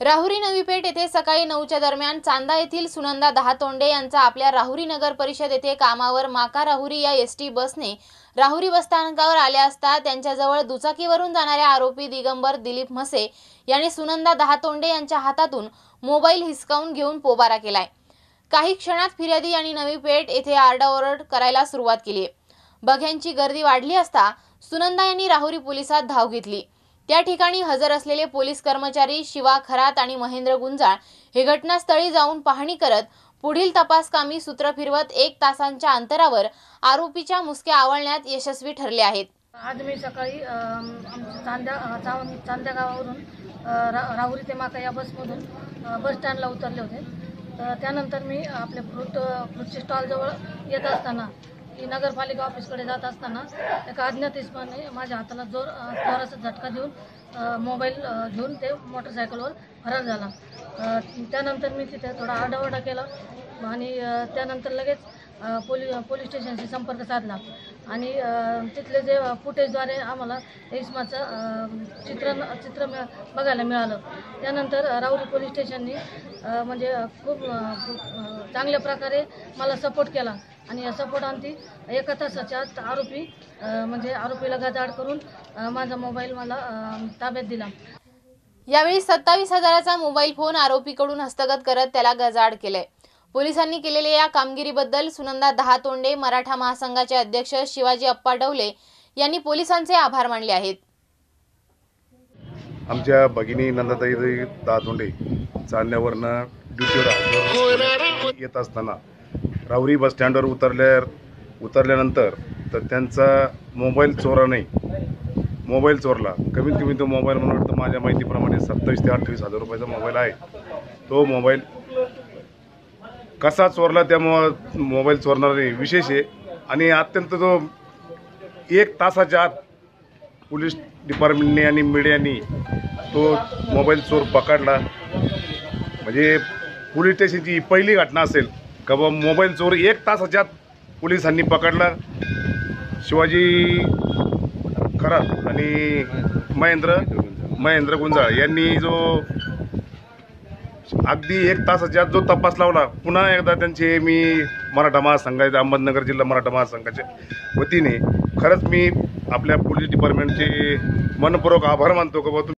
राहुरी नवीपेठ येथे सकाळी नऊच्या दरम्यान चांदा येथील सुनंदा दहातोंडे यांचा आपल्या राहुरी नगर परिषद येथे कामावर माका राहुरी या एस टी बसने राहुरी बसस्थानकावर आल्या असता त्यांच्याजवळ दुचाकीवरून जाणाऱ्या आरोपी दिगंबर दिलीप म्हसे यांनी सुनंदा दहातोंडे यांच्या हातातून मोबाईल हिसकावून घेऊन पोबारा केलाय. काही क्षणात फिर्यादी यांनी नवीपेठ येथे आरडाओरड करायला सुरुवात केली बघ्यांची गर्दी वाढली असता सुनंदा यांनी राहुरी पोलिसात धाव घेतली. त्या ठिकाणी हजर असलेले पोलीस कर्मचारी शिवा खरात आणि महेंद्र गुंजाळ हे घटनास्थळी जाऊन पाहणी करत पुढील तपासकामी सूत्र फिरवत एक तासांच्या अंतरावर आरोपीच्या मुसक्या आवळण्यात यशस्वी ठरले आहेत. आज मी सकाळी चांद्या चांद्या गावावरून रा राहुरी ते माका या बसमधून बस स्टँडला उतरले होते. तर त्यानंतर मी आपले फ्रूट फ्रूटच्या स्टॉलजवळ येत असताना की नगरपालिका ऑफिसकडे जात असताना एका अज्ञात इसमाने माझ्या हाताला जोर जोराचा झटका देऊन मोबाईल घेऊन ते मोटरसायकलवर फरार झाला. त्यानंतर मी तिथे थोडा आरडाओरडा केला आणि त्यानंतर लगेच पोली पोलीस पोलीस स्टेशनशी संपर्क साधला. आणि तिथले जे फुटेजद्वारे आम्हाला इस्माचं चित्र चित्रण चित्र मिळ बघायला मिळालं. त्यानंतर राऊरी पोलीस स्टेशननी म्हणजे खूप चांगल्या प्रकारे मला सपोर्ट केला. आणि या सपोर्टांती एका तासाच्या आरोपी म्हणजे आरोपीला गजाड करून माझा मोबाईल मला ताब्यात दिला. यावेळी सत्तावीस हजाराचा मोबाईल फोन आरोपीकडून हस्तगत करत त्याला गजाड केलंय. पोलिसांनी केलेल्या या कामगिरीबद्दल सुनंदा दहातोंडे मराठा महासंघाचे अध्यक्ष शिवाजी अप्पा डवले यांनी पोलिसांचे आभार मानले आहेत. आमच्या भगिनी नंदाताई दहातोंडे चालण्यावरनं ड्युटीवर येत असताना राहुरी बस स्टँडवर उतरल्या उतरल्यानंतर तर त्यांचा मोबाईल चोराने मोबाईल चोरला. कमीत कमी तो मोबाईल म्हणून वाटतं माझ्या माहितीप्रमाणे सत्तावीस ते अठ्ठावीस हजार रुपयाचा मोबाईल आहे. तो मोबाईल कसा चोरला त्यामुळं मोबाईल चोरणारे विशेष आहे. आणि अत्यंत जो एक तासाच्या आत पोलीस डिपार्टमेंटने आणि मीडियानी तो मोबाईल चोर पकडला. म्हणजे पोलीस स्टेशनची ही पहिली घटना असेल का बा मोबाईल चोर एक तासाच्या आत पोलिसांनी पकडला. शिवाजी खरात आणि महेंद्र महेंद्र गुंजाळ यांनी जो अगदी एक तासाच्या जो तपास लावला पुन्हा एकदा त्यांचे मी मराठा महासंघाचे अहमदनगर जिल्हा मराठा महासंघाच्या वतीने खरंच मी आपल्या पोलीस डिपार्टमेंटचे मनपूर्वक आभार मानतो का बा